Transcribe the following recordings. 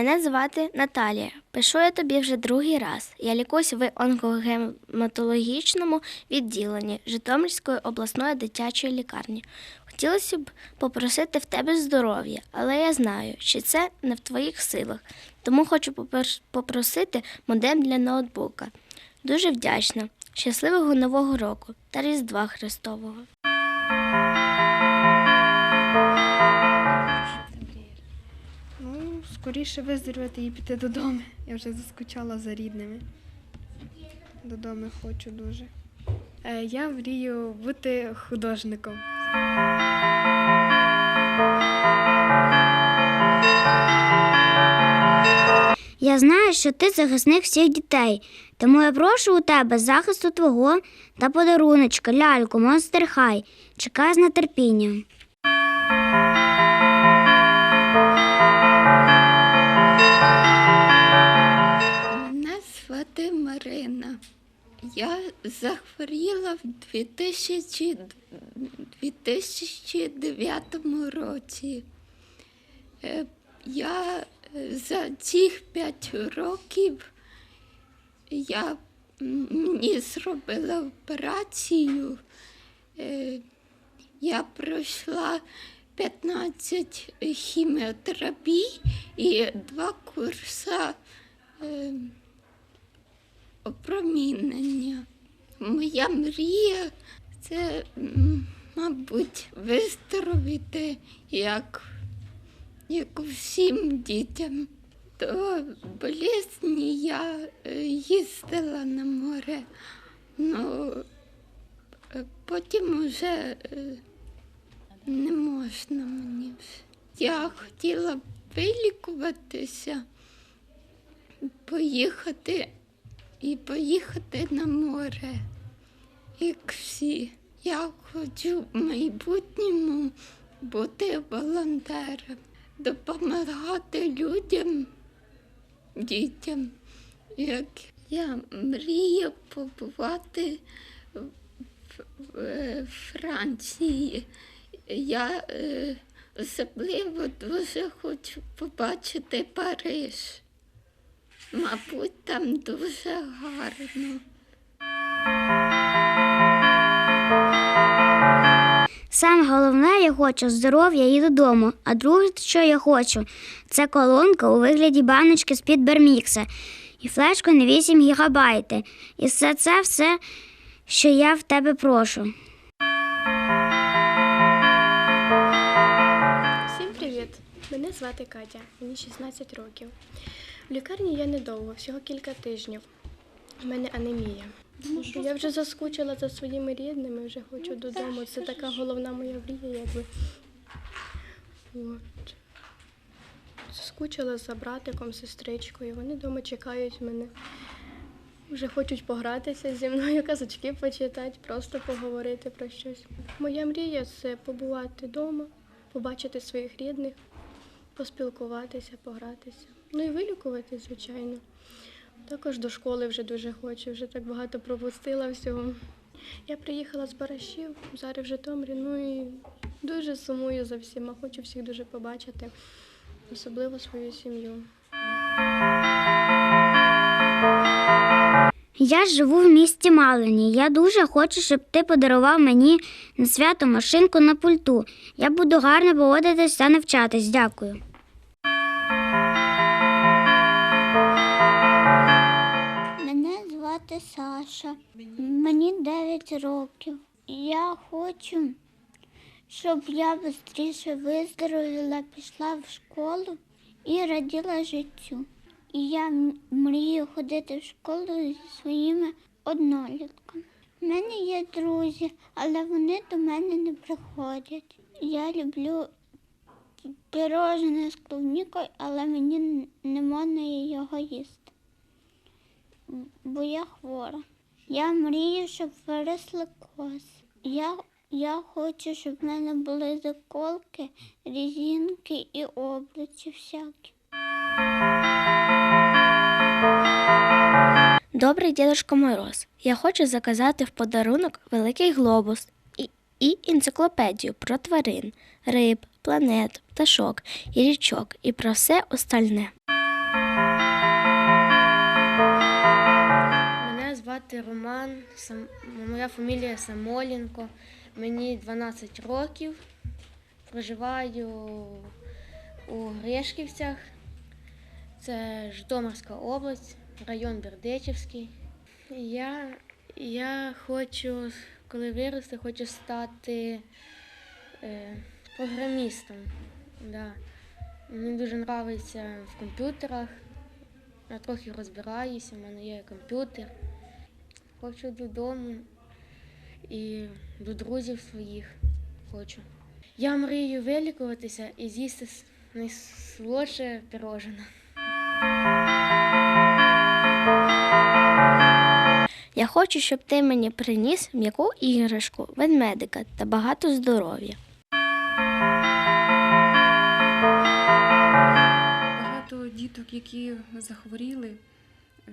Мене звати Наталія. Пишу я тобі вже другий раз. Я лікуюсь в онкогематологічному відділенні Житомирської обласної дитячої лікарні. Хотілося б попросити в тебе здоров'я, але я знаю, що це не в твоїх силах. Тому хочу попросити модем для ноутбука. Дуже вдячна. Щасливого Нового року та Різдва Христового. Скоріше виздоровити і піти додому. Я вже заскучала за рідними. Додому хочу дуже. Е, я мрію бути художником. Я знаю, що ти захисник всіх дітей, тому я прошу у тебе захисту твого та подаруночка, ляльку, монстер хай. Чекаю з нетерпінням. Я захворіла в 2000 2009 році. Е, Я е, за цих п'ять років я мені зробила операцію. Е, Я пройшла 15 хіміотерапій і два курси опромінення. Моя мрія це, мабуть, виздоровіти як, як усім дітям. До болезні я е, їздила на море, ну е, потім уже е, не можна мені. Я хотіла вилікуватися, поїхати і поїхати на море, як всі. Я хочу в майбутньому бути волонтером, допомагати людям, дітям. Як я мрію побувати в, в Франції. Я е, особливо дуже хочу побачити Париж. Мабуть, там дуже гарно. Саме головне, я хочу здоров'я і додому. А друге, що я хочу, це колонка у вигляді баночки з-під Бермікса і флешка на 8 гігабайти. І все це все, що я в тебе прошу. Всім привіт! Мене звати Катя, мені 16 років. В лікарні я недовго, всього кілька тижнів. У мене анемія. я вже заскучила за своїми рідними, вже хочу додому. Це така головна моя мрія, якби. От. Заскучила за братиком, сестричкою. Вони вдома чекають мене. Вже хочуть погратися зі мною, казочки почитати, просто поговорити про щось. Моя мрія це побувати вдома, побачити своїх рідних, поспілкуватися, погратися. Ну і вилікувати, звичайно. Також до школи вже дуже хочу, вже так багато пропустила всього. Я приїхала з Барашів, зараз в Житомирі, ну і дуже сумую за всіма, хочу всіх дуже побачити, особливо свою сім'ю. Я живу в місті Малині. Я дуже хочу, щоб ти подарував мені на свято машинку на пульту. Я буду гарно поводитись та навчатись. Дякую. Звати Саша. Мені 9 років. Я хочу, щоб я швидше виздоровіла, пішла в школу і раділа життю. І я мрію ходити в школу зі своїми однолітками. У мене є друзі, але вони до мене не приходять. Я люблю пирожне з клубнікою, але мені не можна його їсти бо я хвора. Я мрію, щоб виросли коси. Я, я хочу, щоб в мене були заколки, різинки і обручі всякі. Добрий дідушко Мороз. Я хочу заказати в подарунок великий глобус і, і енциклопедію про тварин, риб, планет, пташок і річок, і про все остальне. Звати Роман, моя фамілія Самоленко. Мені 12 років. Проживаю у Грешківцях. Це Житомирська область, район Бердичівський. Я, я хочу, коли виросту, хочу стати е, програмістом. Да. Мені дуже подобається в комп'ютерах. Я трохи розбираюся, в мене є комп'ютер. Хочу додому і до друзів своїх хочу. Я мрію вилікуватися і з'їсти найсолодше пирожне. Я хочу, щоб ти мені приніс м'яку іграшку, ведмедика та багато здоров'я. Багато діток, які захворіли е,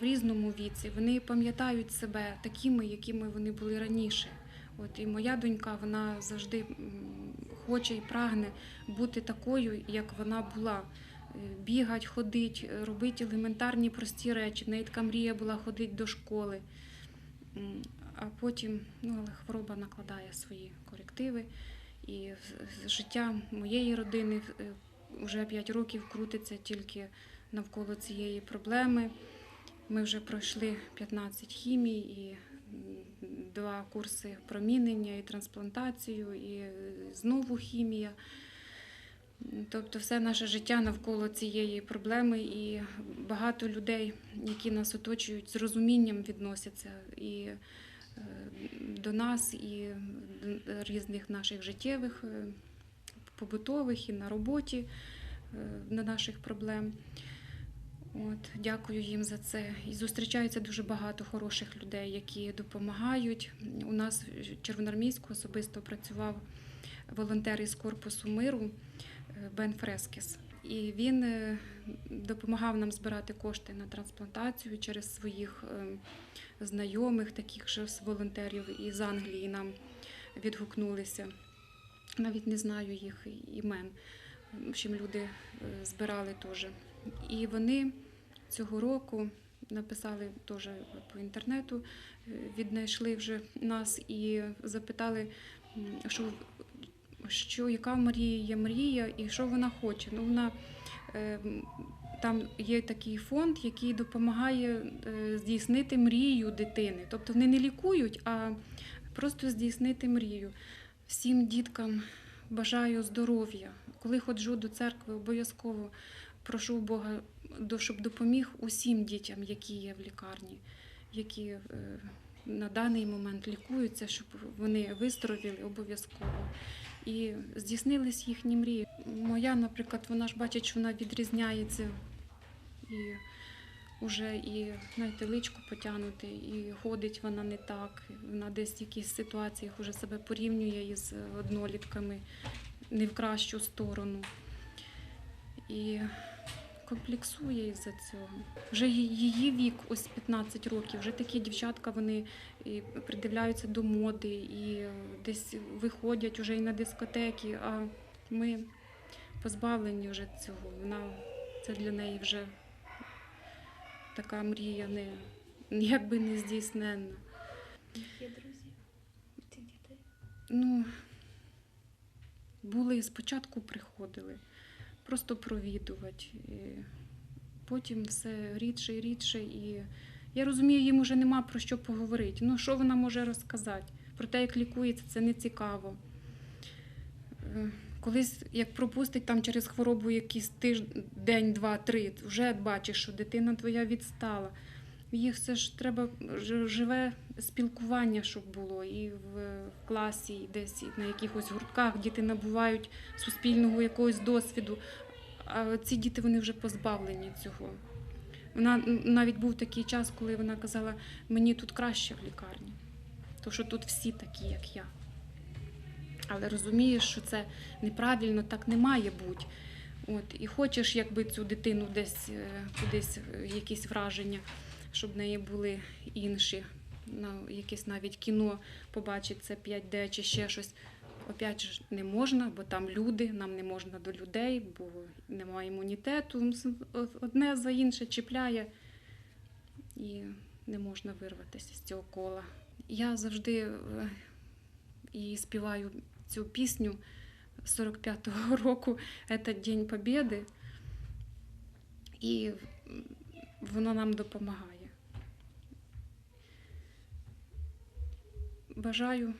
в різному віці, вони пам'ятають себе такими, якими вони були раніше. От і моя донька, вона завжди хоче і прагне бути такою, як вона була. Е, Бігать, ходить, е, робити елементарні прості речі. В неї мрія була ходити до школи. А потім ну, але хвороба накладає свої корективи. І життя моєї родини е, вже 5 років крутиться тільки навколо цієї проблеми. Ми вже пройшли 15 хімій і два курси промінення і трансплантацію, і е, знову хімія. Тобто все наше життя навколо цієї проблеми, і багато людей, які нас оточують, з розумінням відносяться і е, до нас, і до різних наших життєвих, е, побутових і на роботі до наших проблем. От, дякую їм за це. І зустрічається дуже багато хороших людей, які допомагають. У нас в Червоноармійську особисто працював волонтер із корпусу миру е, Бен Фрескіс. І він е, допомагав нам збирати кошти на трансплантацію через своїх е, знайомих, таких же волонтерів із Англії нам відгукнулися. Навіть не знаю їх імен. В общем, люди збирали теж. І вони цього року написали теж по інтернету, е, віднайшли вже нас і запитали, що, що яка в Марії є мрія і що вона хоче. Ну, вона, е, там є такий фонд, який допомагає е, здійснити мрію дитини. Тобто вони не лікують, а просто здійснити мрію. Всім діткам бажаю здоров'я. Коли ходжу до церкви, обов'язково прошу Бога, щоб допоміг усім дітям, які є в лікарні, які е, на даний момент лікуються, щоб вони виздоровіли обов'язково. І здійснились їхні мрії. Моя, наприклад, вона ж бачить, що вона відрізняється і вже і знаєте, личко потягнути, і ходить вона не так. Вона десь в якихось ситуаціях вже себе порівнює із однолітками не в кращу сторону. І комплексує із-за цього. Вже її вік, ось 15 років, вже такі дівчатка, вони і придивляються до моди і десь виходять уже і на дискотеки, а ми позбавлені вже цього. Вона це для неї вже така мрія не якби не здійсненна. Є друзі цих дітей. Ну, були спочатку приходили, просто провідувати. І потім все рідше і рідше. І я розумію, їм вже нема про що поговорити. Ну, що вона може розказати? Про те, як лікується, це не цікаво. Е, Колись, як пропустить там через хворобу якийсь тиждень, день, два, три, вже бачиш, що дитина твоя відстала. Їх все ж треба живе спілкування, щоб було і в класі, і десь і на якихось гуртках діти набувають суспільного якогось досвіду. А ці діти вони вже позбавлені цього. Вона навіть був такий час, коли вона казала, мені тут краще в лікарні, тому що тут всі такі, як я. Але розумієш, що це неправильно, так не має бути. От, і хочеш, якби цю дитину десь е, кудись е, якісь враження, щоб в неї були інші. На якесь навіть кіно побачить це 5D чи ще щось. Опять же, не можна, бо там люди, нам не можна до людей, бо немає імунітету. Одне за інше чіпляє. І не можна вирватися з цього кола. Я завжди е, і співаю цю пісню 45-го року «Це День Побєди, і м, воно нам допомагає. Бажаю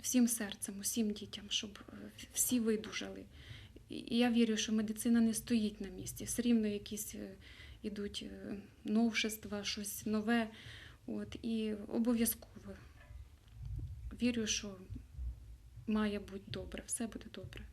всім серцем, усім дітям, щоб е, всі видужали. І я вірю, що медицина не стоїть на місці. Все рівно якісь е, ідуть е, новшества, щось нове. От, і обов'язково вірю, що має бути добре, все буде добре.